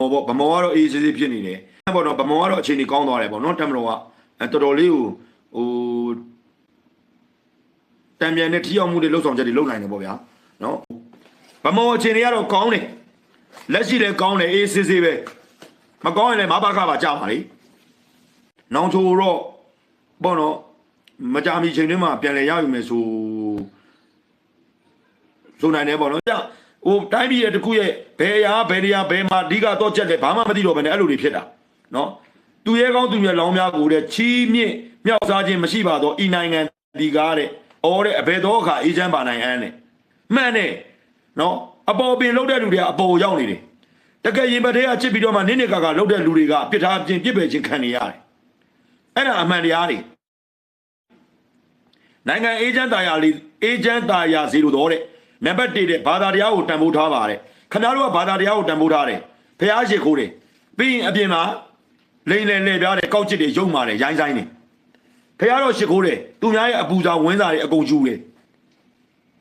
ဟောပေါ့ဗမောကတော့အေးစစ်စစ်ဖြစ်နေတယ်ပေါ့နော်ဗမောကတော့အခြေအနေကောင်းသွားတယ်ပေါ့နော်တမတော်ကအဲတော်တော်လေးကိုဟိုတံပြန်နဲ့ထိရောက်မှုတွေလှုပ်ဆောင်ချက်တွေလုပ်နိုင်တယ်ပေါ့ဗျာနော်ဗမောအခြေအနေကတော့ကောင်းတယ်လက်ရှိလည်းကောင်းတယ်အေးစစ်စစ်ပဲမကောင်းရင်လည်းမဘာခပါကြောက်ပါလေနောင်ချိုတော့ပေါ့နော်မကြမီချိန်တွင်းမှာပြန်လဲရယူမယ်ဆိုဆိုနိုင်တယ်ပေါ့နော်ကြာ ဟိုတိုင်းပြည်ရဲ့တခုရဲ့ဘယ်ရာဘယ်နေရာဘယ်မှာအဓိကတော့ချက်လဲဘာမှမသိတော့ဘဲနဲ့အဲ့လိုတွေဖြစ်တာနော်သူရဲကောင်းသူရဲလောင်းများကိုတဲ့ချီးမြင့်မြောက်စားခြင်းမရှိပါတော့ဤနိုင်ငံဒီကားတဲ့အော်တဲ့အဘယ်တော့အခါအေးချမ်းပါနိုင်အန်းတဲ့မှန်တယ်နော်အပေါ်ပင်လှုပ်တဲ့လူတွေကအပေါ်ရောက်နေတယ်တကယ်ရင်ပတ်ထဲကချစ်ပြီးတော့မှနင်းနေကာကလှုပ်တဲ့လူတွေကပြစ်ထားခြင်းပြစ်ပယ်ခြင်းခံနေရတယ်အဲ့ဒါအမှန်တရားတွေနိုင်ငံအေဂျင့်တာယာလေးအေဂျင့်တာယာဇီရိုတော့တဲ့ နံပါတ်1တဲ့ဘာသာတရားကိုတန်ဖိုးထားပါတယ်ခင်ဗျားတို့ကဘာသာတရားကိုတန်ဖိုးထားတယ်ဖះရှိခိုးတယ်ပြီးရင်အပြင်မှာလိန်လေလေပြားတယ်ကောက်ချစ်တယ်ရုံမာတယ်ရိုင်းဆိုင်တယ်ဖះတော့ရှိခိုးတယ်သူများရဲ့အပူစာဝင်းစာတွေအကုန်ကျူတယ်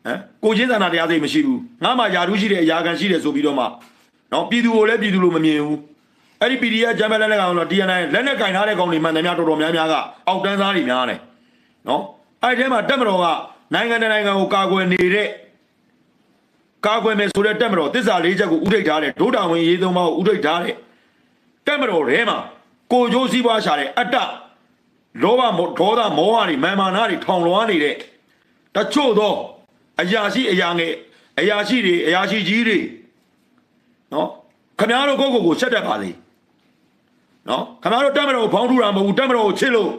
ဟမ်ကိုချင်းသာနာတရားစိတ်မရှိဘူးငါမှယာဓုရှိတယ်အရာခံရှိတယ်ဆိုပြီးတော့မှနော်ပြည်သူကိုလည်းပြည်သူလိုမမြင်ဘူးအဲ့ဒီ PDF ဂျမ်ဘလက်လက်ကောင်တော့ TNI လက်နဲ့ကင်ထားတဲ့ကောင်တွေမှန်တယ်များတော်တော်များများကအောက်တန်းသားတွေများတယ်နော်အဲ့ဒီထဲမှာတက်မတော်ကနိုင်ငံတကာနိုင်ငံကိုကာကွယ်နေတဲ့ ကာကွယ်မယ်ဆိုတဲ့တက်မတော်တစ္ဆာလေးချက်ကိုဥထိတ်ထားတဲ့ဒုတာဝင်ရေးသုံးပါးကိုဥထိတ်ထားတဲ့တက်မတော်ထဲမှာကိုကျိုးစည်းပွားရှာတဲ့အတ္တလောဘမောဒေါသမောဟတွေမာမာနာတွေထောင်လွှားနေတဲ့တချို့သောအရာရှိအရာငယ်အရာရှိတွေအရာရှိကြီးတွေနော်ခမားတို့ကိုယ့်ကိုယ်ကိုဆက်တတ်ပါစေနော်ခမားတို့တက်မတော်ကိုဖောင်းထူတာမဟုတ်ဘူးတက်မတော်ကိုချစ်လို့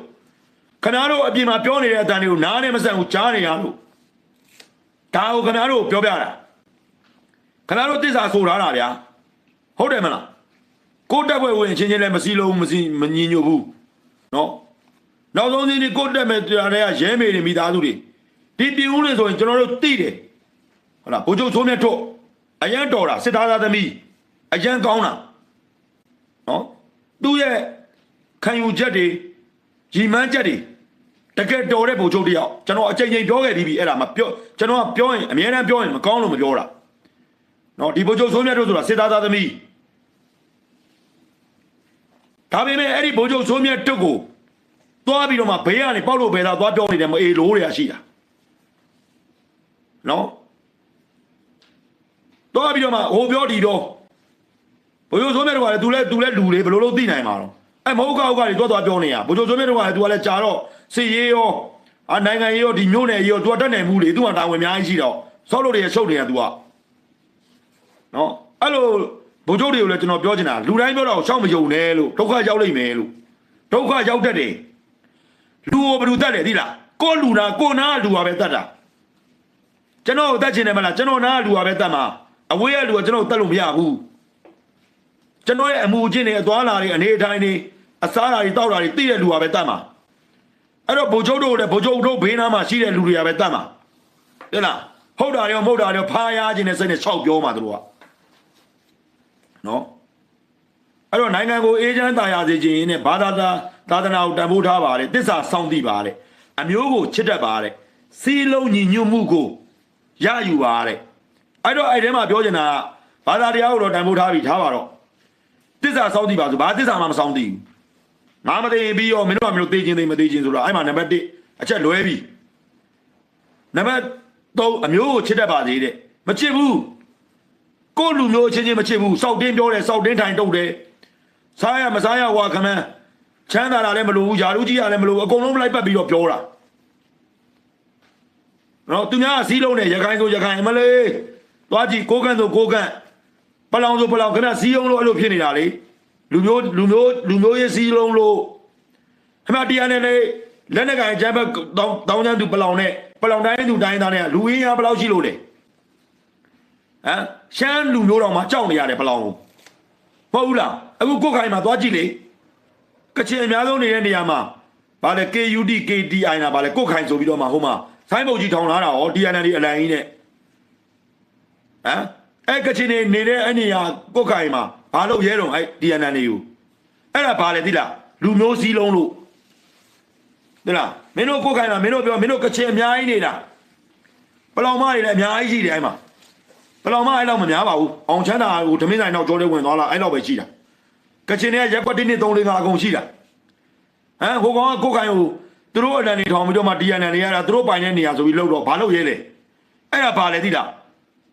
ခင်ဗျားတို့အပြင်မှာပြောနေတဲ့အတန်တွေကိုနားနဲ့မဆန်ဘူးကြားနေရလို့ဒါကိုခင်ဗျားတို့ပြောပြတာ ခင်ဗျားတို့တစ္ဆာဆိုထားတာဗျာဟုတ်တယ်မလားကိုတက်ပွဲဝင်ချင်းချင်းလည်းမစည်းလုံးမစည်းမညီညွတ်ဘူးနော်နောက်ဆုံးစီးဒီကိုတက်မဲ့တရားတွေကရဲမေတွေမိသားစုတွေဒီပြည်ဦးလေးဆိုရင်ကျွန်တော်တို့သိတယ်ဟုတ်လားဘိုးချုပ်ဆိုးမြတ်ထုတ်အရန်တော်တာစစ်သားသားသမီးအရန်ကောင်းတာနော်သူ့ရဲ့ခံယူချက်တွေရီမန်းချက်တွေတကယ်တော်တဲ့ဗိုလ်ချုပ်တယောက်ကျွန်တော်အချိန်ချင်းပြောခဲ့ပြီးပြီအဲ့ဒါမပြောကျွန်တော်ကပြောရင်အများအားပြောရင်မကောင်းလို့မပြောတာ နော်ဒီဗိုလ်ချုပ်ဆိုးမြတ်တို့ဆိုတာစစ်သားသားသမီးဒါပေမဲ့အဲ့ဒီဗိုလ်ချုပ်ဆိုးမြတ်တုတ်ကိုသွားပြီးတော့မှဘေးကနေပေါက်လို့ဘယ်သာသွားပြောနေတယ်မအေးလို့တွေကရှိတာနော်သွားပြီးတော့မှဟိုပြောဒီတော့ဘိုလ်ချုပ်ဆိုးမြတ်တို့ကလည်းသူလဲသူလဲလူလေဘယ်လိုလုပ်သိနိုင်မှာတော့ အဲမဟုတ်ကောက်ကနေတွားသွားပြောနေရဘိုလ်ချုပ်စိုးမြတ်တို့ကလည်း तू ကလည်းကြာတော့စစ်ရေးရောအနိုင်ငံရေးရောဒီမျိုးနယ်ရေးရော तू ကတတ်နိုင်မှုလေ तू ကတာဝန်အများကြီးရှိတော့ဆောက်လို့တွေရှုပ်နေရ तू က နော်အဲ့လိုဘိုလ်ချုပ်တွေကိုလည်းကျွန်တော်ပြောချင်တာလူတိုင်းပြောတော့ရှောက်မယုံနဲ့လို့ဒုက္ခရောက်လိမ့်မယ်လို့ဒုက္ခရောက်တတ်တယ်လူကိုဘယ်သူတတ်တယ်သိလားကိုလူနာကိုနာလူပါပဲတတ်တာကျွန်တော်တတ်ချင်တယ်မလားကျွန်တော်နာလူပါပဲတတ်မှာအဝေးကလူကကျွန်တော်တတ်လို့မရဘူးကျွန်တော်ရဲ့အမှုချင်းတွေအသွားလာတွေအနေအထိုင်တွေအစားအစာတွေတောက်တာတွေသိတဲ့လူကပဲတတ်မှာအဲ့တော့ဗိုလ်ချုပ်တို့လည်းဗိုလ်ချုပ်တို့ဘေးနားမှာရှိတဲ့လူတွေကပဲတတ်မှာတဲ့လားဟုတ်တာရောမဟုတ်တာရောဖားရခြင်းနဲ့စိတ်နဲ့ရှောက်ပြောမှာတို့က နော်အဲ့တော့နိုင်ငံကိုအေးချမ်းသာယာစေခြင်းနဲ့ဘာသာသာသာသနာကိုတန်ဖိုးထားပါလေတစ္ဆာစောင့်တည်ပါလေအမျိုးကိုချစ်တတ်ပါလေစီးလုံးညီညွတ်မှုကိုရယူပါလေအဲ့တော့အဲ့ထဲမှာပြောချင်တာကဘာသာတရားကိုတော့တန်ဖိုးထားပြီးထားပါတော့တစ္ဆာစောင့်တည်ပါဆိုဘာတစ္ဆာမှမစောင့်တည်ဘူးငါမသိရင်ပြီးရောမင်းတို့ကမင်းတို့သိချင်းသိမသိချင်းဆိုတော့အဲ့မှာနံပါတ်1အချက်လွဲပြီနံပါတ်3အမျိုးကိုချစ်တတ်ပါသေးတဲ့မချစ်ဘူး ကိုယ့်လူမျိုးအချင်းချင်းမချစ်ဘူးစောက်တင်းပြောတယ်စောက်တင်းထိုင်တုတ်တယ်စားရမစားရဟွာခမန်းချမ်းသာတာလည်းမလိုဘူးယာလူကြီးရလည်းမလိုဘူးအကုန်လုံးလိုက်ပတ်ပြီးတော့ပြောတာနော်သူများကစီးလုံးတယ်ရခိုင်ဆိုရခိုင်မလေးသွားကြည့်ကိုကန့်ဆိုကိုကန့်ပလောင်ဆိုပလောင်ခဏစီးအောင်လို့အဲ့လိုဖြစ်နေတာလေလူမျိုးလူမျိုးလူမျိုးရေးစီးလုံးလို့ခမတရားနဲ့လေလက်နဲ့ကင်ချမ်းဘက်တောင်းတောင်းချမ်းသူပလောင်နဲ့ပလောင်တိုင်းသူတိုင်းသားနဲ့လူရင်းရဘယ်လောက်ရှိလို့လဲ ဟမ်ရှမ်းလူမျိုးတော်မှာကြောက်နေရတယ်ပလောင်ကိုမဟုတ်ဘူးလားအခုကိုယ်ခိုင်မှာသွားကြည့်လေကချင်အများဆုံးနေတဲ့နေရာမှာဗာလေ KUD KTI နာဗာလေကိုယ်ခိုင်ဆိုပြီးတော့မှဟိုမှာဆိုင်းပုတ်ကြီးထောင်လာတာဟော DNL အလံကြီးနဲ့ဟမ်အဲ့ကချင်နေနေတဲ့အဲ့နေရာကိုယ်ခိုင်မှာဘာလို့ရဲတော့အဲ့ DNN တွေကိုအဲ့ဒါဘာလဲသိလားလူမျိုးစည်းလုံးလို့သိလားမင်းတို့ကိုယ်ခိုင်မှာမင်းတို့ပြောမင်းတို့ကချင်အများကြီးနေတာပလောင်မတွေလည်းအများကြီးရှိတယ်အဲ့မှာ ဘယ်တော့မှအဲ့လောက်မများပါဘူးအောင်ချမ်းသာကိုဓမင်းဆိုင်တော့ကြောလေးဝင်သွားလာအဲ့လောက်ပဲရှိတာကချင်တွေကရက်ကွက်1 2 3 4 5အကုန်ရှိတာဟမ်ဟိုကောင်ကကိုယ်ခိုင်ကိုသူတို့အတန်နေထောင်ပြီးတော့မှ TNN တွေရတာသူတို့ပိုင်တဲ့နေရာဆိုပြီးလှုပ်တော့ဘာလို့ရဲလဲအဲ့ဒါဘာလဲသိလား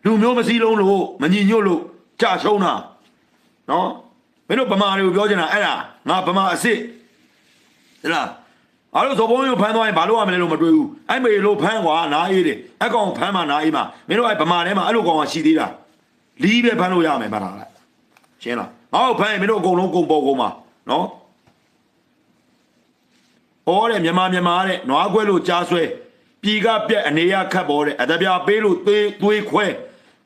လူမျိုးမစည်းလုံးလို့မညီညွတ်လို့ကြာရှုံးတာနော်မင်းတို့ဗမာတွေကိုပြောချင်တာအဲ့ဒါငါဗမာအစ်စ်ဟဲ့လား အားလို့ဇော်ဘုံကိုဖမ်းသွားရင်ဘာလို့ရမလဲလို့မတွေးဘူးအဲ့မေလို့ဖမ်းကွာနားအေးတယ်အကောင်ဖမ်းမှနားအေးမှမင်းတို့အဲ့ဗမာထဲမှာအဲ့လိုကောင်ကရှိသေးတာလီးပဲဖမ်းလို့ရမယ်ဗလားလိုက်ရှင်းလားငါ့ကိုဖမ်းရင်မင်းတို့အကုန်လုံးကုန်ပေါ်ကုန်မှာနော်ဩတဲ့မြန်မာမြန်မာတဲ့နွားခွဲလို့ကြားဆွဲပြည်ကပြက်အနေရခတ်ပေါ်တဲ့အတပြာပေးလို့သွေးသွေးခွဲ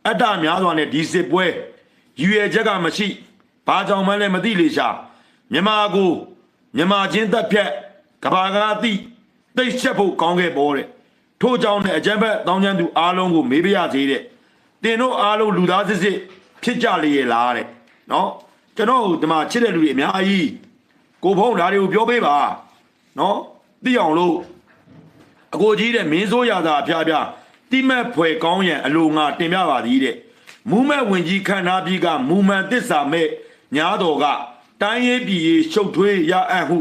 အတ္တများစွာနဲ့ဒီစစ်ပွဲယူရချက်ကမရှိဘာကြောင့်မှလည်းမသိလေရှာမြန်မာကိုမြန်မာချင်းသက်ဖြတ် ကဘာကတိသိပ်ချက်ဖို့ကောင်းခဲ့ပေါ်တဲ့ထို့ကြောင့်နဲ့အကြံဘက်တောင်းချမ်းသူအားလုံးကိုမေးပြရသေးတဲ့တင်တို့အားလုံးလူသားစစ်စစ်ဖြစ်ကြလေရဲ့လားတဲ့နော်ကျွန်တော်ဒီမှာချစ်တဲ့လူတွေအများကြီးကိုဖုံးဓာတွေကိုပြောပေးပါနော်သိအောင်လို့အကိုကြီးတဲ့မင်းစိုးရသာအဖျားဖျားတိမက်ဖွယ်ကောင်းရန်အလိုငါတင်ပြပါသည်တဲ့မူးမဲ့ဝင်ကြီးခန္ဓာပြီးကမူမှန်တစ္ဆာမဲ့ညာတော်ကတိုင်းရေးပြည်ရေးရှုပ်ထွေးရအပ်ဟု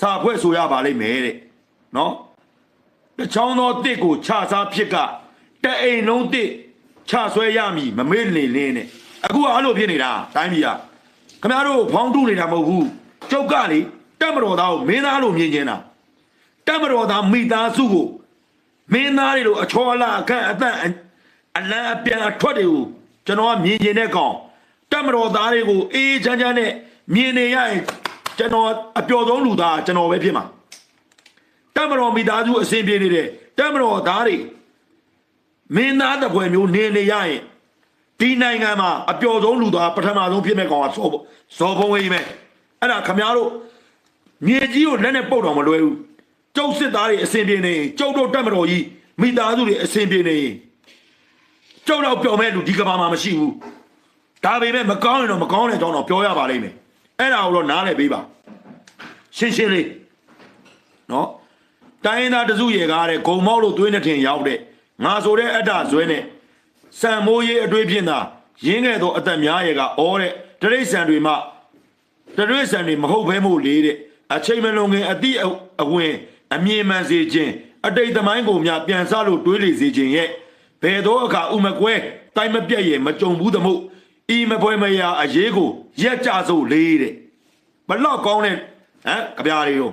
စာဖွဲ့ဆိုရပါလိမ့်မယ်တဲ့နော်တချောင်းသောတစ်ကိုခြစားဖြစ်ကတအိမ်လုံးတစ်ခြဆွဲရမည်မမေ့လင်လင်းနဲ့အခုကအဲ့လိုဖြစ်နေတာတိုင်းပြည်ကခင်ဗျားတို့ဖောင်းတူနေတာမဟုတ်ဘူးကျုပ်ကလေတက်မတော်သားကိုမင်းသားလို့မြင်ကျင်တာတက်မတော်သားမိသားစုကိုမင်းသားတွေလိုအချောအလာအခန့်အသန့်အလံအပြန်အထွက်တွေကိုကျွန်တော်ကမြင်ကျင်တဲ့ကောင်တက်မတော်သားတွေကိုအေးအေးချမ်းချမ်းနဲ့မြင်နေရရင် ကျွန်တော်အပျော်ဆုံးလူသားကျွန်တော်ပဲဖြစ်မှာတက်မတော်မိသားစုအစဉ်ပြေနေတယ်တက်မတော်သားတွေမင်းသားတစ်ပွဲမျိုးနေနေရရင်ဒီနိုင်ငံမှာအပျော်ဆုံးလူသားပထမဆုံးဖြစ်မဲ့ကောင်ကစောစောဘုံဝေးမယ်အဲ့ဒါခမရတို့မြေကြီးကိုလက်နဲ့ပုတ်တော့မလွယ်ဘူးကျုပ်စစ်သားတွေအစဉ်ပြေနေရင်ကျုပ်တို့တက်မတော်ကြီးမိသားစုတွေအစဉ်ပြေနေရင်ကျုပ်တော့ပျော်မဲ့လူဒီကဘာမှာမရှိဘူးဒါပေမဲ့မကောင်းရင်တော့မကောင်းတဲ့အကြောင်းတော့ပြောရပါလိမ့်မယ် အဲ့ဒါကိုတော့နားလည်ပေးပါရှင်းရှင်းလေးနော်တိုင်းရင်းသားတစုရေကားတဲ့ဂုံမောက်လို့သွေးနဲ့ထင်ရောက်တဲ့ငါဆိုတဲ့အတ္တဇွဲနဲ့စံမိုးရေးအတွေ့ဖြင့်သာရင်းခဲ့သောအသက်များရေကအောတဲ့တရိษံတွေမှတရွေ့ဆန်တွေမဟုတ်ဘဲမို့လေတဲ့အချိန်မလွန်ခင်အတိအအဝင်အမြင်မှန်စေခြင်းအတိတ်သမိုင်းကိုများပြန်ဆလို့တွေးလေစေခြင်းရဲ့ဘယ်သောအခါဥမကွဲတိုင်းမပြတ်ရဲ့မကြုံဘူးသမို့ ဤမပွဲမရာအရေးကိုရက်ကြစို့လေးတဲ့ဘလောက်ကောင်းတဲ့ဟမ်ကြပြားတွေရော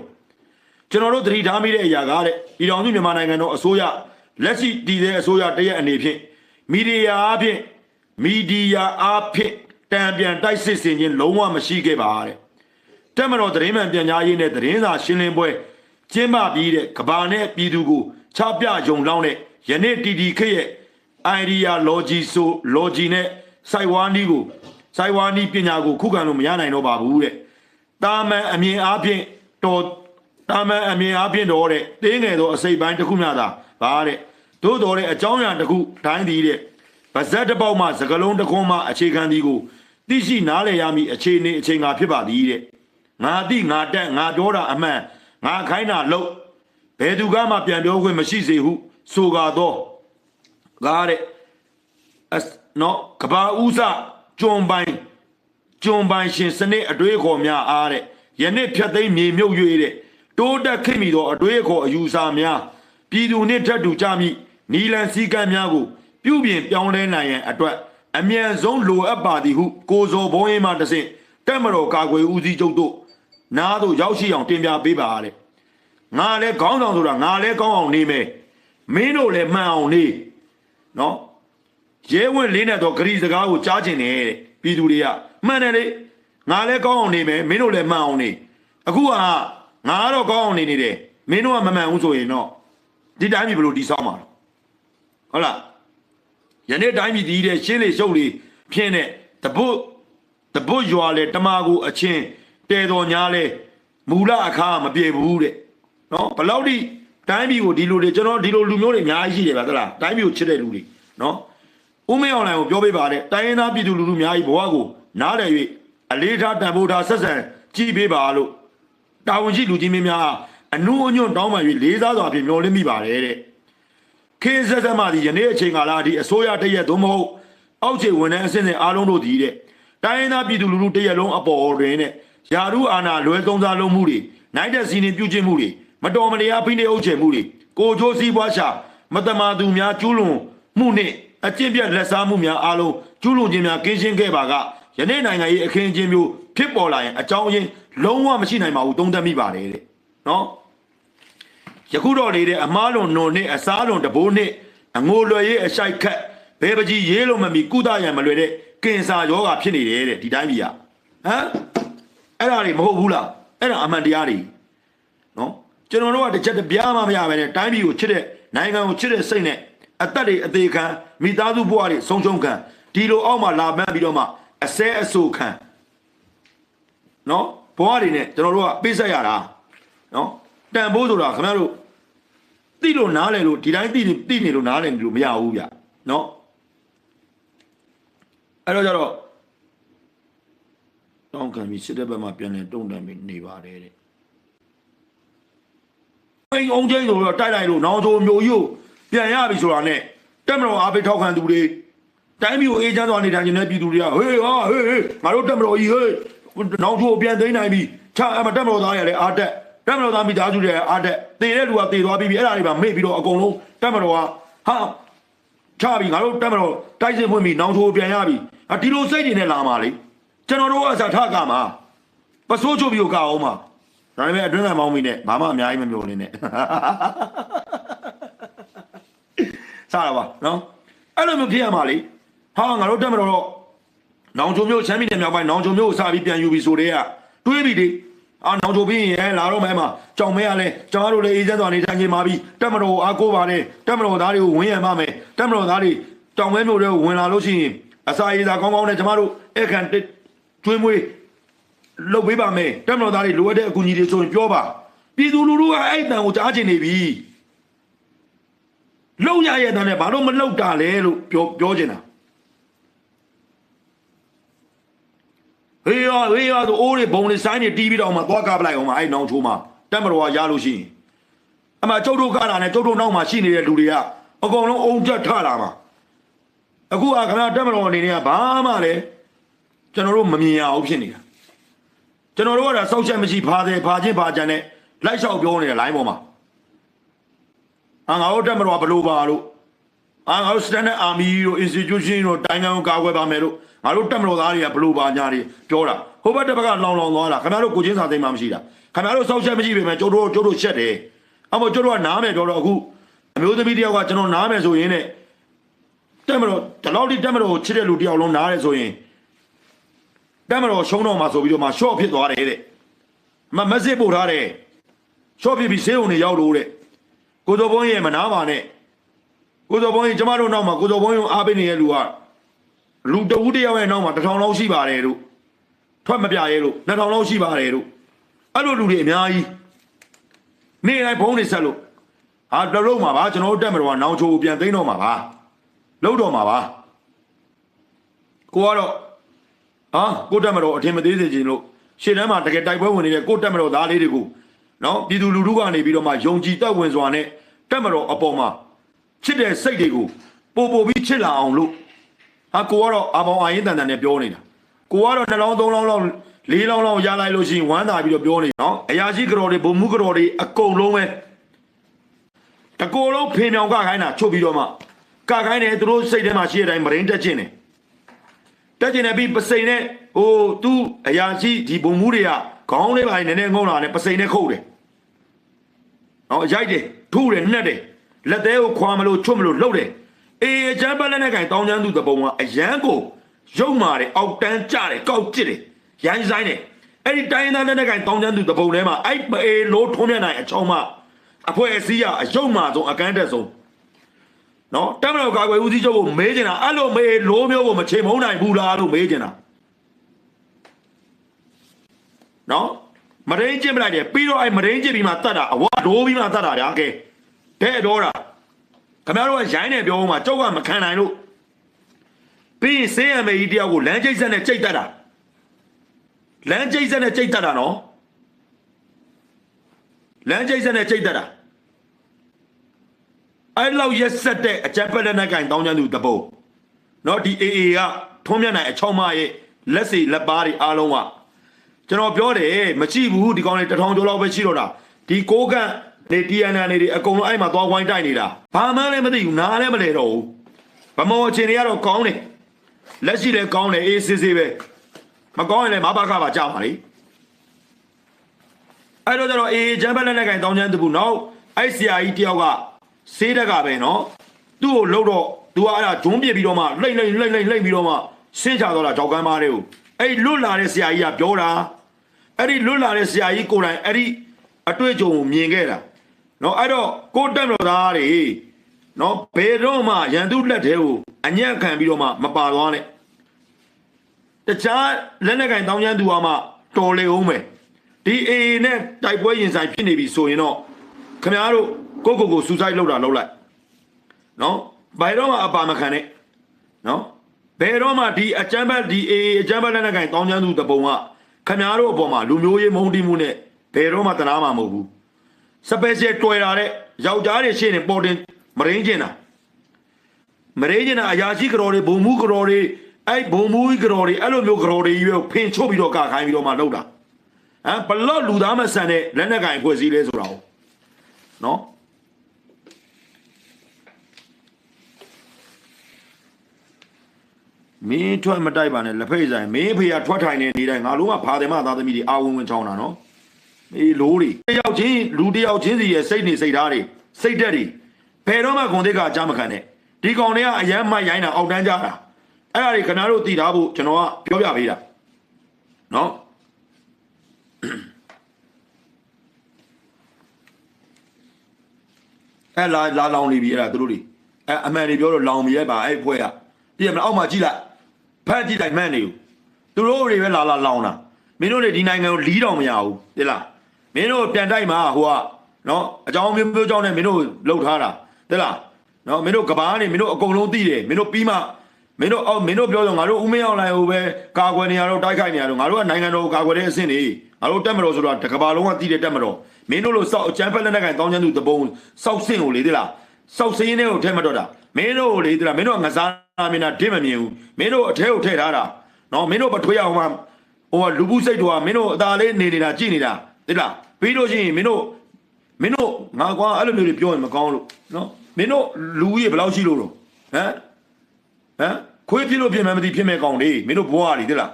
ကျွန်တော်တို့သတိထားမိတဲ့အရာကားတဲ့ပြည်တော်စုမြန်မာနိုင်ငံတော်အစိုးရလက်ရှိတည်တဲ့အစိုးရတရက်အနေဖြင့်မီဒီယာအဖြစ်မီဒီယာအဖြစ်တံပြန်တိုက်စစ်စင်ခြင်းလုံးဝမရှိခဲ့ပါတဲ့တက်မတော်သတင်းမှန်ပြန်ကြားရေးနဲ့သတင်းစာရှင်းလင်းပွဲကျင်းပပြီးတဲ့ကဘာနဲ့ပြည်သူကိုချပြယုံလောင်းတဲ့ယနေ့တီတီခရဲ့ idea logi ဆို logi နဲ့ စိုက်ဝါနီးကိုစိုက်ဝါနီးပညာကိုခုခံလို့မရနိုင်တော့ပါဘူးတဲ့တာမန်အမြင်အားဖြင့်တော်တာမန်အမြင်အားဖြင့်တော့တဲ့တင်းငယ်သောအစိပ်ပိုင်းတစ်ခုမှသာပါတဲ့သို့တော်တဲ့အကြောင်းအရာတစ်ခုတိုင်းသည်တဲ့ဗဇက်တစ်ပေါက်မှစကလုံးတစ်ခွန်းမှအခြေခံသည်ကိုသိရှိနားလည်ရမည်အခြေအနေအချိန်ငါဖြစ်ပါသည်တဲ့ငါတိငါတက်ငါပြောတာအမှန်ငါခိုင်းတာလို့ဘယ်သူကမှပြန်ပြောခွင့်မရှိစေဟုဆိုကားတော့ကားတဲ့အစ နော်ကဘာဥစကျွံပိုင်ကျွံပိုင်ရှင်စနစ်အတွေးခေါ်များအားတဲ့ယနေ့ဖြတ်သိမ်းမြေမြုပ်၍တဲ့တိုးတက်ခင်မီသောအတွေးခေါ်အယူဆများပြည်သူနှင့်ထပ်တူကြမိနီလန်စည်းကမ်းများကိုပြုပြင်ပြောင်းလဲနိုင်ရန်အတွက်အမြန်ဆုံးလိုအပ်ပါသည်ဟုကိုဇော်ဘုံရင်မှတဆင့်တက်မတော်ကာကွယ်ဦးစီးချုပ်တို့နားတို့ရောက်ရှိအောင်တင်ပြပေးပါတဲ့ငါလည်းခေါင်းဆောင်ဆိုတာငါလည်းကောင်းအောင်နေမယ်မင်းတို့လည်းမှန်အောင်နေနော် ရဲဝင့်လေးနဲ့တော့ဂရီစကားကိုကြားကျင်တယ်တဲ့ပြည်သူတွေကမှန်တယ်လေငါလည်းကောင်းအောင်နေမယ်မင်းတို့လည်းမှန်အောင်နေအခုကငါကတော့ကောင်းအောင်နေနေတယ်မင်းတို့ကမမှန်ဘူးဆိုရင်တော့ဒီတိုင်းပြည်ဘယ်လိုတည်ဆောက်မှာလဲဟုတ်လားယနေ့တိုင်းပြည်တည်တဲ့ရှင်းလေရှုပ်လေဖြင်းတဲ့တပုတ်တပုတ်ရွာလေတမာကိုအချင်းတဲတော်ညာလေမူလအခါမပြေဘူးတဲ့နော်ဘယ်လောက်ထိတိုင်းပြည်ကိုဒီလိုတွေကျွန်တော်ဒီလိုလူမျိုးတွေအများကြီးရှိတယ်ဗျာသလားတိုင်းပြည်ကိုချစ်တဲ့လူတွေနော် ဦးမင်းအွန်လိုင်းကိုပြောပေးပါတဲ့တိုင်းရင်းသားပြည်သူလူထုအများကြီးဘဝကိုနားလည်၍အလေးထားတန်ဖိုးထားဆက်ဆံကြည့်ပေးပါလို့တာဝန်ရှိလူကြီးမင်းများအနုအညွန့်တောင်းပန်၍လေးစားစွာဖြင့်မျှော်လင့်မိပါတယ်တဲ့ခခေတ်ဆက်ဆက်မှဒီယနေ့အချိန်ကာလအထိအစိုးရတရက်သို့မဟုတ်အောက်ခြေဝန်ထမ်းအဆင့်ဆင့်အားလုံးတို့ဒီတဲ့တိုင်းရင်းသားပြည်သူလူထုတရက်လုံးအပေါ်တွင်တဲ့ယာရုအာဏာလွဲသုံးစားလုံးမှုတွေနိုင်တဲ့စီနေပြုကျင့်မှုတွေမတော်မတရားဖိနှိပ်အုပ်ချယ်မှုတွေကိုကြိုးစည်းပွားရှာမတမာသူများကျူးလွန်မှုနှင့် အကျင့်ပြတ်လက်စားမှုများအားလုံးကျူးလွန်ခြင်းများကင်းရှင်းခဲ့ပါကယနေ့နိုင်ငံရေးအခင်းအကျင်းမျိုးဖြစ်ပေါ်လာရင်အကြောင်းရင်းလုံးဝမရှိနိုင်ပါဘူးသုံးသပ်မိပါတယ်တဲ့နော်ယခုတော့လေတဲ့အမားလွန်နုံနဲ့အစားလွန်တဘိုးနဲ့အငိုလွယ်ရေးအဆိုင်ခတ်ဘဲပကြီးရေးလို့မမီကုသရံမလွယ်တဲ့ကင်ဆာယောဂါဖြစ်နေတယ်တဲ့ဒီတိုင်းပြည်ကဟမ်အဲ့ဒါတွေမဟုတ်ဘူးလားအဲ့ဒါအမှန်တရားတွေနော်ကျွန်တော်တို့ကတစ်ချက်တစ်ပြားမှမရပဲနဲ့တိုင်းပြည်ကိုချစ်တဲ့နိုင်ငံကိုချစ်တဲ့စိတ်နဲ့ အသက်တွေအသေးခံမိသားစုဘဝတွေဆုံးရှုံးခံဒီလိုအောက်မှာလာမှန်းပြီးတော့မှအစဲအဆူခံနော်ဘဝတွေနဲ့ကျွန်တော်တို့ကပေးဆက်ရတာနော်တန်ဖိုးဆိုတာခင်ဗျားတို့တိလို့နားလဲလို့ဒီတိုင်းတိနေတိနေလို့နားလဲနေလို့မရဘူးဗျနော်အဲ့တော့ကြတော့တောင်းခံပြီးစစ်တဲ့ဘက်မှာပြန်လဲတုံ့တန်ပြီးနေပါတယ်တဲ့အိမ်အောင်ချင်းဆိုတော့တိုက်လိုက်လို့နောင်ဆိုမျိုးကြီးကို ပြန်ရပြီဆိုတာနဲ့တက်မတော်အားပေးထောက်ခံသူတွေတိုင်းပြည်ကိုအေးချမ်းစွာနေထိုင်နေတဲ့ပြည်သူတွေကဟေးဟာဟေးဟေးငါတို့တက်မတော်ကြီးဟေးနောင်ဆိုပြန်သိမ်းနိုင်ပြီချအမတက်မတော်သားရတယ်အားတက်တက်မတော်သားမိသားစုတွေအားတက်တည်တဲ့လူကတည်သွားပြီးပြီအဲ့ဒါတွေပါမေ့ပြီးတော့အကုန်လုံးတက်မတော်ကဟာချပြီငါတို့တက်မတော်တိုက်စစ်ဖွင့်ပြီးနောင်ထိုးပြန်ရပြီအဒီလိုစိတ်တွေနဲ့လာမှာလေကျွန်တော်တို့ကအစားထကမှာပစိုးချုပ်ပြီးကိုကအောင်မှာဒါပေမဲ့အတွင်းကမောင်းမိနဲ့ဘာမှအများကြီးမပြောနေနဲ့ စားရပါနော်အဲ့လိုမျိုးဖြစ်ရမှာလေဟာငါတို့တက်မတော်တော့နောင်ချုံမျိုးချမ်းပြည်နယ်မြောက်ပိုင်းနောင်ချုံမျိုးကိုစပြီးပြန်ယူပြီးဆိုတဲ့ကတွေးပြီးလေအာနောင်ချုံပြီးရင်လာတော့မဲမှာကြောင်မဲရလဲကျွန်တော်တို့လည်းအေးချမ်းစွာနေထိုင်နေမှာပြီးတက်မတော်ကိုအားကိုးပါနဲ့တက်မတော်သားတွေကိုဝင်းရံပါမယ်တက်မတော်သားတွေကြောင်မဲမျိုးတွေကိုဝင်လာလို့ရှိရင်အစာရည်သာကောင်းကောင်းနဲ့ကျွန်တော်တို့အခန့်ကျွေးမွေးလုပ်ပေးပါမယ်တက်မတော်သားတွေလိုအပ်တဲ့အကူအညီတွေဆိုရင်ပြောပါပြည်သူလူထုကအဲ့တန်ကိုကြားချင်နေပြီ လုံရရဲ့တန်နဲ့ဘာလို့မလုံတာလဲလို့ပြောပြောချင်တာဟေးရဟေးရဆိုအိုးတွေဘုံတွေဆိုင်းတွေတီးပြီးတော့မှသွားကားပလိုက်အောင်မအဲ့နောင်ချိုးမှာတက်မတော်ကရလို့ရှိရင်အမှကျုပ်တို့ကားတာနဲ့ကျုပ်တို့နောက်မှာရှိနေတဲ့လူတွေကအကုန်လုံးအုံတက်ထလာမှာအခုကခင်ဗျာတက်မတော်အနေနဲ့ကဘာမှလည်းကျွန်တော်တို့မမြင်ရအောင်ဖြစ်နေတာကျွန်တော်တို့ကဒါစောက်ချက်မရှိဖားတယ်ဖားချင်းဖားကြံနဲ့လိုက်လျှောက်ပြောနေတဲ့ line ပေါ်မှာ အာငါတို့တက်မတော်ကဘလို့ပါလို့အာငါတို့ standard army တို့ institution တို့တိုင်းကောင်ကာကွယ်ပါမယ်လို့ငါတို့တက်မတော်သားတွေကဘလို့ပါညာတွေပြောတာဟိုဘက်တစ်ဘက်ကလောင်လောင်သွားတာခင်ဗျားတို့ကိုချင်းစာသိမ်းမှမရှိတာခင်ဗျားတို့စောက်ချက်မရှိပေမဲ့ကျိုးတို့ကျိုးတို့ရှက်တယ်အမေကျိုးတို့ကနားမယ်ပြောတော့အခုအမျိုးသမီးတယောက်ကကျွန်တော်နားမယ်ဆိုရင်တဲ့တက်မတော်ဒီလောက်ထိတက်မတော်ကိုချစ်တဲ့လူတယောက်လုံးနားတယ်ဆိုရင်တက်မတော်ရှုံးတော့မှာဆိုပြီးတော့မှ short ဖြစ်သွားတယ်တဲ့မမက်ဆေ့ပို့ထားတယ် short ဖြစ်ပြီးဆေးုံတွေရောက်လို့တဲ့ ကိုစောဘုန်းရဲ့မနာပါနဲ့ကိုစောဘုန်းကြီးကျမတို့နောက်မှာကိုစောဘုန်းကြီးအားပေးနေတဲ့လူကလူတဝူးတယောက်ရဲ့နောက်မှာတစ်ထောင်လောက်ရှိပါတယ်လို့ထွက်မပြရဲလို့နှစ်ထောင်လောက်ရှိပါတယ်လို့အဲ့လိုလူတွေအများကြီးနေ့တိုင်းဖုန်းတွေဆက်လို့ဟာတလုံးမှာပါကျွန်တော်တို့တက်မတော်ကနောင်ချိုးပြန်သိမ်းတော့မှာပါလုံးတော့မှာပါကိုကတော့ဟာကိုတက်မတော်အထင်မသေးစေချင်လို့ရှေ့တန်းမှာတကယ်တိုက်ပွဲဝင်နေတဲ့ကိုတက်မတော်သားလေးတွေကို နော်ပြည်သူလူထုကနေပြီးတော့မှယုံကြည်တက်ဝင်စွာနဲ့တက်မတော်အပေါ်မှာချစ်တဲ့စိတ်တွေကိုပို့ပို့ပြီးချစ်လာအောင်လို့ဟာကိုကတော့အပေါင်းအရင်တန်တန်နဲ့ပြောနေတာကိုကတော့နှလုံးသုံးလုံးလောက်လေးလုံးလောက်ရလိုက်လို့ရှိရင်ဝမ်းသာပြီးတော့ပြောနေနော်အရာရှိကတော်တွေဘုံမှုကတော်တွေအကုန်လုံးပဲတကိုယ်လုံးဖေမြောင်ကခိုင်းတာချုပ်ပြီးတော့မှကခိုင်းတယ်သူတို့စိတ်ထဲမှာရှိတဲ့အတိုင်းမရင်းတက်ချင်းတယ်တက်ချင်းတယ်ပြီးပစိန်နဲ့ဟိုသူ့အရာရှိဒီဘုံမှုတွေက ခေါင်းလေးပိုင်းနည်းနည်းငုံလာတယ်ပစိန်နဲ့ခုတ်တယ်နော်ရိုက်တယ်ထုတယ်နှက်တယ်လက်သေးကိုခွာမလို့ချွတ်မလို့လှုပ်တယ်အေးအချမ်းပတ်လက်နဲ့ကင်တောင်းချမ်းသူတပုံကအရန်ကိုရုပ်မာတယ်အောက်တန်းကြတယ်ကောက်ကျစ်တယ်ရိုင်းဆိုင်တယ်အဲ့ဒီတိုင်းသားလက်နဲ့ကင်တောင်းချမ်းသူတပုံထဲမှာအဲ့အေးလို့ထုံးမြနိုင်အချောင်းမအဖွဲ့အစည်းကအယုံမာဆုံးအကန့်တက်ဆုံးနော်တမန်တော်ကာကွယ်ဦးစီးချုပ်ကိုမေးချင်တာအဲ့လိုမေးလိုမျိုးကိုမချိန်မုံနိုင်ဘူးလားလို့မေးချင်တာ နော်မရင်းကျင့်ပလိုက်တယ်ပြီးတော့အဲ့မရင်းကျင့်ပြီးမှတတ်တာအဝါဒိုးပြီးမှတတ်တာဗျာကဲတဲ့တော့တာခင်ဗျားတို့ကရိုင်းနေပြောဦးမှာကြောက်ကမခံနိုင်လို့ပြီးရင်ဆေးရမေကြီးတယောက်ကိုလမ်းကျိတ်ဆက်နဲ့ကြိတ်တတ်တာလမ်းကျိတ်ဆက်နဲ့ကြိတ်တတ်တာနော်လမ်းကျိတ်ဆက်နဲ့ကြိတ်တတ်တာအဲ့လောက်ရက်ဆက်တဲ့အကြက်ပက်လက်နက်ကင်တောင်းချမ်းသူတပုတ်နော်ဒီ AA ကထုံးမြတ်နိုင်အချောင်းမရဲ့လက်စီလက်ပါးတွေအားလုံးက ကျွန်တော်ပြောတယ်မကြည့်ဘူးဒီကောင်လေးတစ်ထောင်ကျော်လောက်ပဲရှိတော့တာဒီကိုကန့်နေ TNN နေတွေအကုန်လုံးအဲ့မှာသွားဝိုင်းတိုက်နေတာဘာမှလည်းမသိဘူးနားလည်းမလဲတော့ဘူးဗမောအချင်းတွေကတော့ကောင်းတယ်လက်ရှိလည်းကောင်းတယ်အေးစစ်စစ်ပဲမကောင်းရင်လည်းမဘာကပါကြောက်ပါလေအဲ့တော့ကျတော့အေးဂျမ်ဘက်လက်နဲ့ကင်တောင်းချမ်းတပူနောက်အဲ့ဆရာကြီးတယောက်ကစေးတက်ကပဲနော်သူ့ကိုလှုပ်တော့သူကအဲ့ဒါဂျုံးပြစ်ပြီးတော့မှလှိမ့်လှိမ့်လှိမ့်လှိမ့်လှိမ့်ပြီးတော့မှဆင်းချတော့တာကြောက်ကမ်းမားတွေကို အဲ့လွတ်လာတဲ့ဆရာကြီးကပြောတာအဲ့ဒီလွတ်လာတဲ့ဆရာကြီးကိုယ်တိုင်အဲ့ဒီအတွေ့အကြုံကိုမြင်ခဲ့တာနော်အဲ့တော့ကိုတက်တော်သားတွေနော်ဘယ်တော့မှရန်သူလက်ထဲကိုအညံ့ခံပြီးတော့မှမပါသွားနဲ့တခြားလက်နက်ကင်တောင်းချမ်းသူကမှတော်လေအောင်မယ်ဒီအေအေနဲ့တိုက်ပွဲရင်ဆိုင်ဖြစ်နေပြီဆိုရင်တော့ခင်ဗျားတို့ကိုယ့်ကိုယ်ကိုစူဆိုက်လောက်တာလောက်လိုက်နော်ဘယ်တော့မှအပါမခံနဲ့နော် ဘယ်တော့မှဒီအကြမ်းဖက်ဒီအေအေအကြမ်းဖက်လက်နက်ကင်တောင်းချမ်းသူတပုံကခင်ဗျားတို့အပေါ်မှာလူမျိုးရေးမုန်းတိမှုနဲ့ဘယ်တော့မှတနာမှာမဟုတ်ဘူးစပယ်ရှယ်တွေ့တာတဲ့ယောက်ျားတွေရှေ့နေပေါ်တင်မရင်းကျင်တာမရေကျင်တာအရာရှိကတော်တွေဘုံမူကတော်တွေအဲ့ဘုံမူကြီးကတော်တွေအဲ့လိုမျိုးကတော်တွေကြီးပဲဖင်ချုပ်ပြီးတော့ကခိုင်းပြီးတော့မှလောက်တာဟမ်ဘလော့လူသားမဆန်တဲ့လက်နက်ကင်ဖွဲ့စည်းလဲဆိုတာဟုတ်နော် မင်းထွက်မတိုက်ပါနဲ့လက်ဖိတ်ဆိုင်မင်းဖေကထွက်ထိုင်နေနေတိုင်းငါလုံးကဖာတယ်မသားသမီးတွေအာဝင်ဝင်ချောင်းတာနော်အေးလိုးတွေတယောက်ချင်းလူတယောက်ချင်းစီရဲ့စိတ်နေစိတ်သားတွေစိတ်တက်တွေဘယ်တော့မှဂုံတိတ်ကအကြမ်းမခံနဲ့ဒီကောင်တွေကအရမ်းမိုက်ရိုင်းတာအောက်တန်းကြတာအဲ့ဒါတွေခဏတို့တည်ထားဖို့ကျွန်တော်ကပြောပြပေးတာနော်အဲ့လာလာလောင်နေပြီအဲ့ဒါသူတို့တွေအဲ့အမှန်တွေပြောတော့လောင်ပြီရဲ့ပါအဲ့ဖွဲကပြည့်မလားအောက်မှာကြည့်လိုက် ဖတ်ကြည့်လိုက်မှန်နေ ው သူတို့တွေပဲလာလာလောင်တာမင်းတို့တွေဒီနိုင်ငံကိုလီးတော်မရဘူးသိလားမင်းတို့ပြန်တိုက်မှာဟိုကနော်အကြောင်းမျိုးမျိုးကြောင့်နဲ့မင်းတို့လှုပ်ထားတာသိလားနော်မင်းတို့ကဘာနေမင်းတို့အကုန်လုံးသိတယ်မင်းတို့ပြီးမှမင်းတို့အော်မင်းတို့ပြောတော့ငါတို့ဦးမင်းအောင်လိုက်ဟိုပဲကာကွယ်နေရတော့တိုက်ခိုက်နေရတော့ငါတို့ကနိုင်ငံတော်ကိုကာကွယ်တဲ့အဆင့်နေငါတို့တက်မတော်ဆိုတာတကဘာလုံးကသိတယ်တက်မတော်မင်းတို့လို့စောက်အချမ်းဖက်လက်နက်ကန်တောင်းချမ်းသူတပုံစောက်စင့်ကိုလေသိလားစောက်စင်းင်းတွေကိုထဲမတော့တာမင်းတို့ကိုလေသိလားမင်းတို့ကငစား မင်းနာဒင့်မမြင်ဘူးမင်းတို့အထဲကိုထည့်ထားတာနော်မင်းတို့ပထွေးအောင်မှဟိုကလူဘူးစိတ်တို့ကမင်းတို့အသာလေးနေနေတာကြည်နေတာသိလားပြီးလို့ရှိရင်မင်းတို့မင်းတို့ငါကွာအဲ့လိုမျိုးတွေပြောရင်မကောင်းလို့နော်မင်းတို့လူကြီးဘယ်လောက်ရှိလို့တော့ဟမ်ဟမ်ခွေးဖြစ်လို့ပြင်မယ်မသိဖြစ်မဲ့ကောင်လေမင်းတို့ဘွားတွေသိလား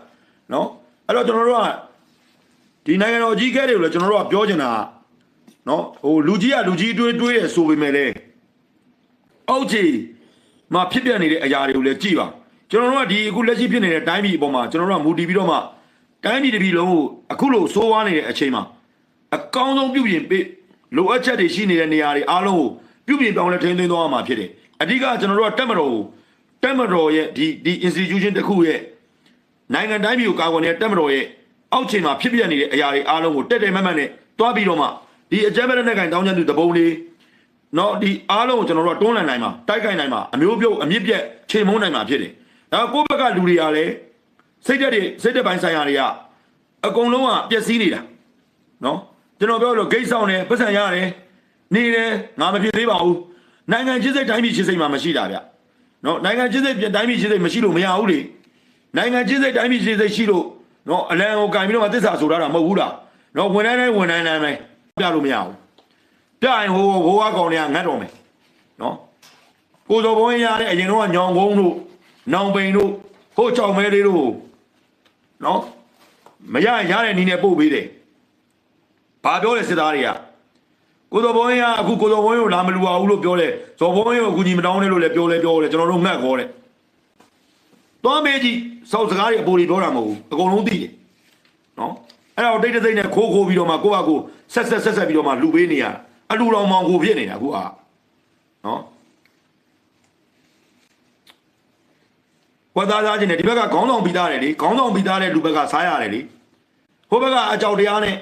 နော်အဲ့တော့ကျွန်တော်တို့ကဒီနိုင်ငံတော်အကြီးအကဲတွေကိုလည်းကျွန်တော်တို့ကပြောချင်တာကနော်ဟိုလူကြီးကလူကြီးတွေးတွေးရဆိုပေမဲ့လေအောက်ခြေ မှာဖြစ်ပြနေတဲ့အရာတွေကိုလည်းကြည့်ပါကျွန်တော်တို့ကဒီအခုလက်ရှိဖြစ်နေတဲ့တိုင်းပြည်အပေါ်မှာကျွန်တော်တို့ကမူတည်ပြီးတော့မှတိုင်းပြည်တစ်ပြည်လုံးကိုအခုလိုစိုးဝါးနေတဲ့အချိန်မှာအကောင်းဆုံးပြုပြင်ပေးလိုအပ်ချက်တွေရှိနေတဲ့နေရာတွေအားလုံးကိုပြုပြင်ပြောင်းလဲထိန်းသိမ်းသွားမှာဖြစ်တယ်အဓိကကျွန်တော်တို့ကတက်မတော်ကိုတက်မတော်ရဲ့ဒီဒီ institution တစ်ခုရဲ့နိုင်ငံတိုင်းပြည်ကိုကာကွယ်နေတဲ့တက်မတော်ရဲ့အောက်ခြေမှာဖြစ်ပြနေတဲ့အရာတွေအားလုံးကိုတက်တယ်မတ်မတ်နဲ့တွားပြီးတော့မှဒီအကြမ်းဖက်တဲ့နိုင်ငံတောင်းချမ်းသူတပုံလေး နော်ဒီအားလုံးကိုကျွန်တော်တို့ကတွန်းလှန်နိုင်မှာတိုက်ခိုက်နိုင်မှာအမျိုးပြုတ်အမြင့်ပြက်ချိန်မုန်းနိုင်မှာဖြစ်တယ်ဒါကိုယ့်ဘက်ကလူတွေကလည်းစိတ်တက်တွေစိတ်တက်ပိုင်းဆိုင်ရာတွေကအကုန်လုံးကပျက်စီးနေတာနော်ကျွန်တော်ပြောလို့ဂိတ်ဆောင်တယ်ပတ်စံရတယ်နေတယ်ငါမဖြစ်သေးပါဘူးနိုင်ငံချင်းစိတ်တိုင်းပြည်ချင်းစိတ်မှာမရှိတာဗျနော်နိုင်ငံချင်းစိတ်တိုင်းပြည်ချင်းစိတ်မရှိလို့မရဘူးလေနိုင်ငံချင်းစိတ်တိုင်းပြည်ချင်းစိတ်ရှိလို့နော်အလံကိုကင်ပြီးတော့မှသစ္စာဆိုထားတာမဟုတ်ဘူးလားနော်ဝန်ထမ်းတိုင်းဝန်ထမ်းတိုင်းပဲပြလို့မရဘူး ပြရင်ဟိုဟိုကကောင်တွေကငတ်တော်မယ်နော်ကိုစောဘုံရတဲ့အရင်တော့ညောင်ကုန်းတို့နောင်ပိန်တို့ဟိုကြောင်မဲလေးတို့နော်မရရင်ရတဲ့နီးနဲ့ပို့ပေးတယ်ဘာပြောလဲစစ်သားတွေကကိုစောဘုံရအခုကိုစောဘုံရလာမလူအောင်လို့ပြောတယ်ဇော်ဘုံရကိုအကူကြီးမတောင်းနဲ့လို့လည်းပြောလဲပြောတယ်ကျွန်တော်တို့ငတ်ခေါ်တယ်သွားမေးကြည့်စောက်စကားတွေအပေါ်တွေပြောတာမဟုတ်ဘူးအကုန်လုံးသိတယ်နော်အဲ့တော့တိတ်တိတ်နဲ့ခိုးခိုးပြီးတော့မှကိုယ့်ဟာကိုယ်ဆက်ဆက်ဆက်ဆက်ပြီးတော့မှလူပေးနေရတာ အလူတော်မောင်ကိုဖြစ်နေတာအခုอ่ะနော်ဝတ်သားသားချင်းနဲ့ဒီဘက်ကခေါင်းဆောင်ပြီးသားတယ်လေခေါင်းဆောင်ပြီးသားတဲ့လူဘက်ကစားရတယ်လေဟိုဘက်ကအကြောက်တရားနဲ့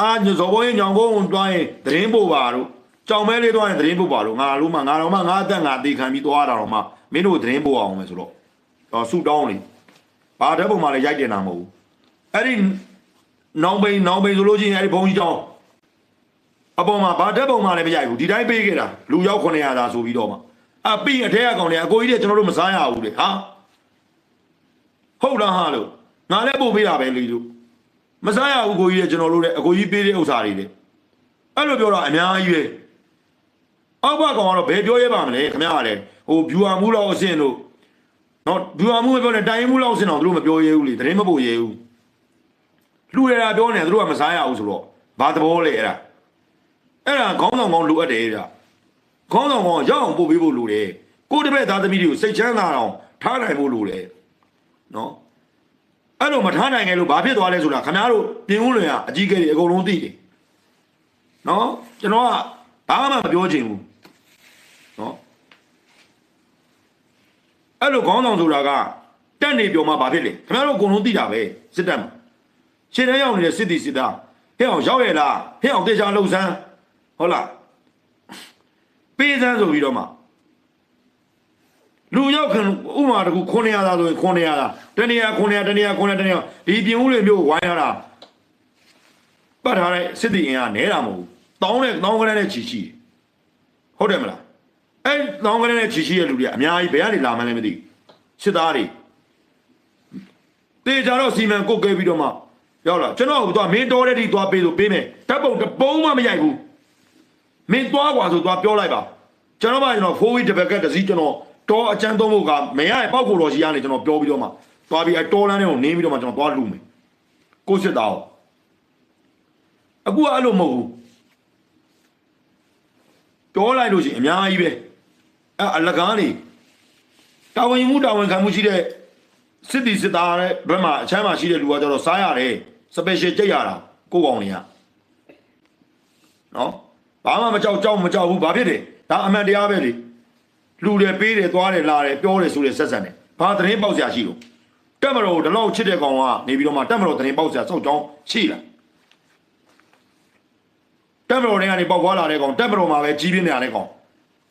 အာညဇော်ဘုံညောင်ကုန်းတွိုင်းသတင်းပို့ပါတို့ကြောင်မဲလေးတွိုင်းသတင်းပို့ပါတို့ငါလုံးမငါတော့မှငါအသက်ငါတေခံပြီးသွားတာတော့မှမင်းတို့သတင်းပို့အောင်မယ်ဆိုတော့တော့ဆူတောင်းလေဘာတဲ့ပုံမှလည်းရိုက်တင်တာမဟုတ်ဘူးအဲ့ဒီနောင်ပိန်နောင်ပိန်ဆိုလို့ချင်းအဲ့ဒီဘုံကြီးကြောင်း အပေါ်မှာဘာတက်ပုံမှလည်းမရိုက်ဘူးဒီတိုင်းပေးခဲ့တာလူရောက်900သာဆိုပြီးတော့မှအပြီးအထက်ကကောင်တွေအကိုကြီးတွေကျွန်တော်တို့မစားရဘူးလေဟာဟုတ်လားဟာလို့ငါလည်းပို့ပေးတာပဲလေလို့မစားရဘူးကိုကြီးတွေကျွန်တော်တို့လည်းအကိုကြီးပေးတဲ့ဥစ္စာတွေလေအဲ့လိုပြောတာအများကြီးပဲအောက်ဘက်ကောင်ကတော့ဘယ်ပြောရဲပါမလဲခင်ဗျားကလည်းဟို viewer မှုလောက်အဆင့်တို့နော် viewer မှုမပြောနဲ့တိုင်ရင်မှုလောက်အဆင့်တော့သူတို့မပြောရဲဘူးလေသတင်းမပို့ရဲဘူးလူရတာပြောနေသူတို့ကမစားရဘူးဆိုတော့ဘာသဘောလဲအဲ့ဒါ အဲ့ဒါခေါင်းဆောင်ကောင်းလိုအပ်တယ်ဗျခေါင်းဆောင်ကောင်းရအောင်ပို့ပေးဖို့လိုတယ်ကိုယ်တပည့်သားသမီးတွေကိုစိတ်ချမ်းသာအောင်ထားနိုင်ဖို့လိုတယ်နော်အဲ့လိုမထားနိုင်ငယ်လို့ဘာဖြစ်သွားလဲဆိုတာခင်ဗျားတို့ပြင်ဦးလွင်ကအကြီးကဲတွေအကုန်လုံးသိတယ်နော်ကျွန်တော်ကဘာမှမပြောချင်ဘူးနော်အဲ့လိုခေါင်းဆောင်ဆိုတာကတက်နေပြောမှဘာဖြစ်လဲခင်ဗျားတို့အကုန်လုံးသိတာပဲစစ်တပ်မှာရှင်းတန်းရောက်နေတဲ့စစ်တီစစ်သားဟဲ့အောင်ရောက်ရလားဟဲ့အောင်တေချာလှုပ်ဆန်း ဟုတ်လားပေးစမ်းဆိုပြီးတော့မှလူရောက်ခင်ဥမာတကူ900သာဆိုရင်900သာတနေရာ900တနေရာ900တနေရာဒီပြင်ဦးတွေမျိုးဝိုင်းရတာပတ်ထားတဲ့စစ်တီအင်ကနဲတာမဟုတ်ဘူးတောင်းတဲ့တောင်းကလေးနဲ့ချီချီဟုတ်တယ်မလားအဲတောင်းကလေးနဲ့ချီချီရဲ့လူတွေကအများကြီးဘယ်ကနေလာမှန်းလည်းမသိစစ်သားတွေတေချာတော့စီမံကုတ်ကဲပြီးတော့မှရောက်လာကျွန်တော်ကတော့မင်းတော်တဲ့ထိသွားပေးလို့ပေးမယ်ဓာတ်ပုံတပုံးမှမရိုက်ဘူး မင်းသွားกว่าဆိုသွားပြောလိုက်ပါကျွန်တော်ကကျွန်တော်ဖိုးဝီတဘက်ကက်တစည်းကျွန်တော်တောအချမ်းသုံးဖို့ကမရရဲ့ပောက်ကိုတော်ရှိရနေကျွန်တော်ပြောပြီးတော့မှသွားပြီးအတောလန်းတွေကိုနင်းပြီးတော့မှကျွန်တော်သွားလူမယ်ကိုစစ်သားကိုအခုကအဲ့လိုမဟုတ်ဘူးပြောလိုက်လို့ရှိရင်အများကြီးပဲအဲ့အလကားနေတာဝန်ယူမှုတာဝန်ခံမှုရှိတဲ့စစ်တီစစ်သားရဲ့ဘက်မှာအချမ်းမှာရှိတဲ့လူကကျတော့စားရတယ်စပယ်ရှယ်ကြိတ်ရတာကိုယ့်ကောင်တွေက နော် ဘာမှမကြောက်ကြောက်မကြောက်ဘူးဘာဖြစ်တယ်ဒါအမှန်တရားပဲလေလူတယ်ပေးတယ်သွားတယ်လာတယ်ပြောတယ်ဆိုတယ်ဆက်ဆက်တယ်ဘာသတင်းပေါက်စရာရှိလို့တက်မတော်ဒီလောက်ချစ်တဲ့ကောင်ကနေပြီးတော့မှတက်မတော်သတင်းပေါက်စရာစောက်ကြောင်းရှိလားတက်မတော်တွေကနေပေါက်သွားလာတဲ့ကောင်တက်မတော်မှာပဲကြီးပြင်းနေရတဲ့ကောင်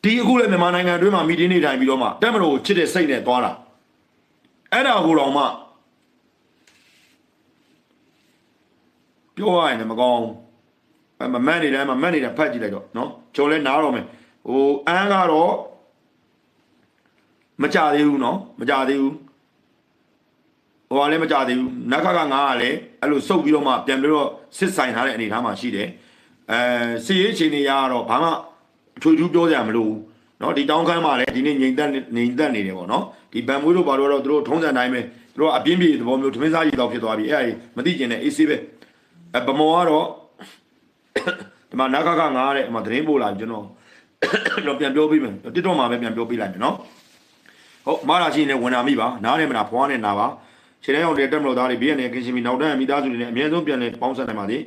ဒီအခုလည်းမြန်မာနိုင်ငံအတွင်းမှာမီတင်းနေထိုင်ပြီးတော့မှတက်မတော်ကိုချစ်တဲ့စိတ်နဲ့သွားတာအဲ့ဒါကိုတော့မှပြောရရင်လည်းမကောင်းဘူးအ မမတ်နေတယ်မမတ်နေတယ်ဖတ်ကြည့်လိုက်တော့နော်ကျော်လဲနားတော့မယ်ဟိုအန်းကတော့မကြသေးဘူးနော်မကြသေးဘူးဟိုကလည်းမကြသေးဘူးနက်ခါကငါကလည်းအဲ့လိုစုပ်ပြီးတော့မှပြန်ပြီးတော့စစ်ဆိုင်ထားတဲ့အနေအထားမှာရှိတယ်အဲစီရေးချိန်နေရတော့ဘာမှအထွေထူးပြောကြမလို့နော်ဒီတောင်းခမ်းမှာလည်းဒီနေ့ငြိမ်သက်ငြိမ်သက်နေတယ်ပေါ့နော်ဒီဗန်မွေးတို့ဘာလို့တော့သူတို့ထုံးစံတိုင်းပဲသူတို့အပြင်းပြေသဘောမျိုးထမင်းစားရည်တော့ဖြစ်သွားပြီအဲ့ဒါကြီးမသိကျင်တဲ့အေးဆေးပဲအဗမောကတော့ ဒီမှာနာခခငားတဲ့ဒီမှာသတင်းပို့လာပြီကျွန်တော်တော့ပြန်ပြောပေးမယ်တစ်တော့မှာပဲပြန်ပြောပေးလိုက်မယ်နော်ဟုတ်မာလာရှိနေဝင်လာမိပါနားတယ်မလားဖွားနေနာပါခြေထဲရောက်တဲ့တက်မလို့သားတွေဘေးကနေကင်းရှင်းပြီးနောက်တန်းမိသားစုတွေနဲ့အမြဲဆုံးပြန်လဲပေါင်းဆက်နိုင်ပါစေ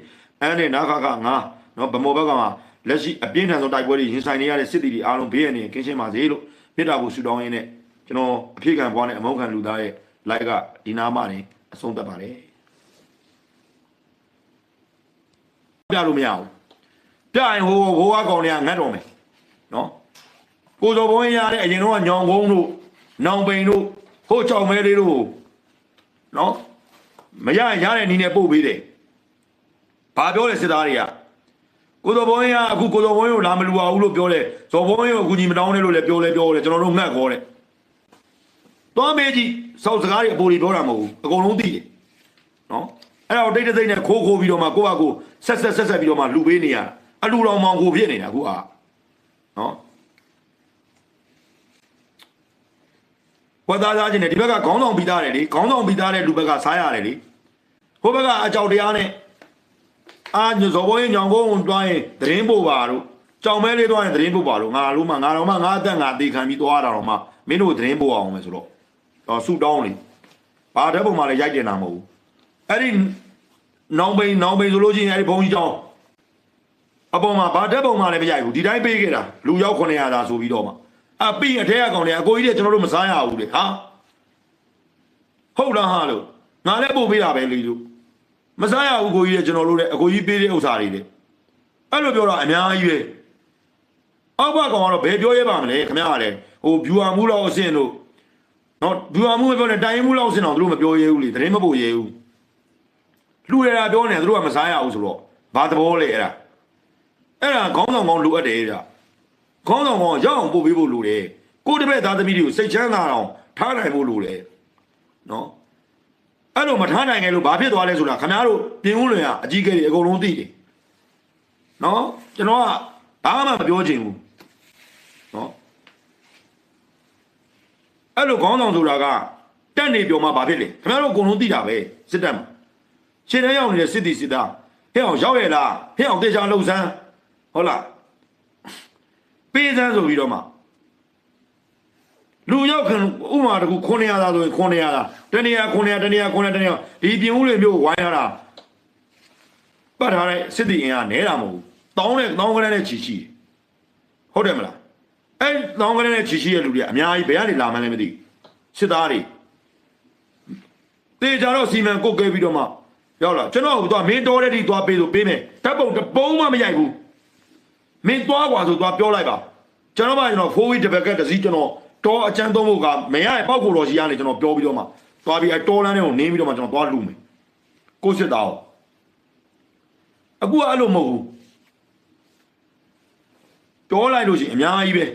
အဲနဲ့နာခခငားနော်ဗမောဘက်ကမှာလက်ရှိအပြင်းထန်ဆုံးတိုက်ပွဲတွေရင်ဆိုင်နေရတဲ့စစ်တီတွေအားလုံးဘေးကနေကင်းရှင်းပါစေလို့မြစ်တာကိုဆူတောင်းရင်းနဲ့ကျွန်တော်အဖြစ်ခံပွားနဲ့အမောခံလူသားရဲ့ like ကဒီနားမှနေအဆုံးသတ်ပါတယ် ပြလို့မရဘူးပြရင်ဟိုဟိုကကောင်တွေကငတ်တော်မယ်နော်ကိုစောဘုံရရတဲ့အရင်တော့ညောင်ကုန်းတို့နောင်ပိန်တို့ဟိုကြောင်မဲလေးတို့နော်မရရင်ရတဲ့နီးနဲ့ပို့ပေးတယ်ဘာပြောလဲစစ်သားတွေကကိုစောဘုံရအခုကိုစောဘုံကိုလာမလူအောင်လို့ပြောတယ်ဇော်ဘုံရကိုအခုကြီးမတောင်းနဲ့လို့လည်းပြောလဲပြောတယ်ကျွန်တော်တို့ငတ်ခေါ်တယ်တွားမေးကြည့်စောက်စကားတွေအပေါ်တွေပြောတာမဟုတ်ဘူးအကုန်လုံးသိတယ်နော် အဲ့တော့တိတ်တိတ်နဲ့ခိုးခိုးပြီးတော့မှကိုယ့်ဟာကိုယ်ဆက်ဆက်ဆက်ဆက်ပြီးတော့မှလူပေးနေရတာအလူတော်မောင်ကိုဖြစ်နေတာအခုอ่ะနော်ဝတ်သားသားချင်းနဲ့ဒီဘက်ကခေါင်းဆောင်ပြီးသားတယ်လေခေါင်းဆောင်ပြီးသားတဲ့လူဘက်ကစားရတယ်လေဟိုဘက်ကအကြောက်တရားနဲ့အာညဇော်ဘိုးရင်ညောင်ကုန်းကိုတွားရင်သတင်းပို့ပါတို့ကြောင်မဲလေးတွားရင်သတင်းပို့ပါတို့ငါလို့မှငါတော့မှငါအသက်ငါတေခံပြီးသွားတာတော့မှမင်းတို့သတင်းပို့အောင်မယ်ဆိုတော့တော့ဆူတောင်းလေဘာတဲ့ပုံမှလည်းရိုက်တင်တာမဟုတ်ဘူး အဲ့ဒီနောင်ပိန်နောင်ပိန်ဆိုလို့ချင်းအဲ့ဒီဘုံကြီးကြောင်းအပေါ်မှာဘာတက်ပုံမှလည်းမရိုက်ဘူးဒီတိုင်းပေးခဲ့တာလူရောက်900သာဆိုပြီးတော့မှအပြီးအထက်ကကောင်တွေအကိုကြီးတွေကျွန်တော်တို့မစားရဘူးလေဟာဟုတ်လားဟာလို့ငါလည်းပို့ပေးတာပဲလေလို့မစားရဘူးကိုကြီးတွေကျွန်တော်တို့လည်းအကိုကြီးပေးတဲ့ဥစ္စာတွေလေအဲ့လိုပြောတော့အများကြီးပဲအောက်ဘက်ကောင်ကတော့ဘယ်ပြောရဲပါမလဲခင်ဗျားကလည်းဟို viewer မှုလောက်အဆင့်တို့နော် viewer မှုမပြောနဲ့တိုင်ရင်မှုလောက်အဆင့်တော့သူတို့မပြောရဲဘူးလေသတင်းမပို့ရဲဘူး လူရတာပြောနေသူတို့ကမစားရဘူးဆိုတော့ဘာသဘောလဲအဲ့ဒါအဲ့ဒါခေါင်းဆောင်ကောင်းလိုအပ်တယ်ဗျခေါင်းဆောင်ကောင်းရောက်အောင်ပို့ပေးဖို့လိုတယ်ကိုတပည့်သားသမီးတွေကိုစိတ်ချမ်းသာအောင်ထားနိုင်ဖို့လိုတယ်နော်အဲ့လိုမထားနိုင်ခဲ့လို့ဘာဖြစ်သွားလဲဆိုတာခင်ဗျားတို့ပြင်ဦးလွင်ကအကြီးကဲတွေအကုန်လုံးသိတယ်နော်ကျွန်တော်ကဘာမှမပြောချင်ဘူးနော်အဲ့လိုခေါင်းဆောင်ဆိုတာကတက်နေပြောမှဘာဖြစ်လဲခင်ဗျားတို့အကုန်လုံးသိတာပဲစစ်တပ်မှာ ရှင်းတန်းရောက်နေတဲ့စစ်တီစစ်သားဟဲ့အောင်ရောက်ရလားဟဲ့အောင်တေချာလှုပ်ဆန်းဟုတ်လားပေးစမ်းဆိုပြီးတော့မှလူရောက်ခင်ဥမာတကူ900သားဆိုရင်900သားတနေရာ900တနေရာ900တနေရာဒီပြင်ဦးလေမျိုးကိုဝိုင်းရတာပတ်ထားတဲ့စစ်တီအင်ကနဲတာမဟုတ်ဘူးတောင်းတဲ့တောင်းကလေးနဲ့ချီချီဟုတ်တယ်မလားအဲ့တောင်းကလေးနဲ့ချီချီရဲ့လူတွေအများကြီးဘယ်ကနေလာမှန်းလည်းမသိစစ်သားတွေတေချာတော့စီမံကုတ်ကဲပြီးတော့မှ ရောက်လာကျွန်တော်ကသွားမင်းတော်တဲ့ဒီသွားပေးလို့ပေးမယ်ဓာတ်ပုံတစ်ပုံမှမရိုက်ဘူး မင်းသွားกว่าဆိုသွားပြောလိုက်ပါကျွန်တော်မှကျွန်တော်4 week တပတ်ကတစည်းကျွန်တော်တော့အချမ်းသုံးဖို့ကမရရဲ့ပောက်ကိုတော်ကြီးကနေကျွန်တော်ပြောပြီးတော့မှသွားပြီးအတော်လန်းတွေကိုနင်းပြီးတော့မှကျွန်တော်သွားလူမယ်ကိုစစ်သားအခုကအဲ့လိုမဟုတ်ဘူးပြောလိုက်လို့ရှိရင်အများကြီးပဲ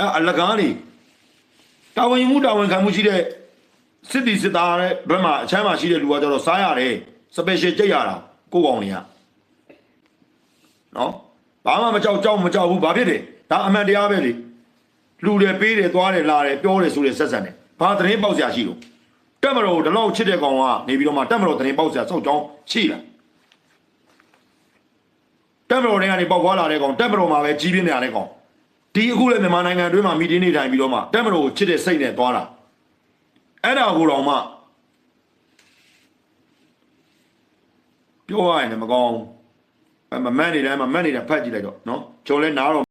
အဲ့အလကားနေတာဝန်ယူမှုတာဝန်ခံမှုရှိတဲ့စစ်တီစစ်သားရဲ့ဘက်မှာအချမ်းမှာရှိတဲ့လူကကျတော့စားရတယ် စပယ်ရှယ်ကြိတ်ရတာကိုယ့်ကောင်တွေကနော်ဘာမှမကြောက်ကြောက်မကြောက်ဘူးဘာဖြစ်လဲဒါအမှန်တရားပဲလေလူတယ်ပေးတယ်သွားတယ်လာတယ်ပြောတယ်ဆိုတယ်ဆက်ဆံတယ်ဘာသတင်းပေါက်စရာရှိလို့တက်မတော်ဒီလောက်ချစ်တဲ့ကောင်ကနေပြီးတော့မှတက်မတော်သတင်းပေါက်စရာစောက်ကြောင်းရှိလားတက်မတော်တွေကနေပေါက်သွားလာတဲ့ကောင်တက်မတော်မှာပဲကြီးပြင်းနေရတဲ့ကောင်ဒီအခုလည်းမြန်မာနိုင်ငံအတွင်းမှာမီတင်းနေထိုင်ပြီးတော့မှတက်မတော်ကိုချစ်တဲ့စိတ်နဲ့သွားတာအဲ့ဒါကိုတော့မှ ပြောရရင်လည်းမကောင်းဘူးအမမတ်နေတိုင်းမှာမတ်နေတာဖတ်ကြည့်လိုက်တော့နော်ကျွန်တော်လည်းနားတော့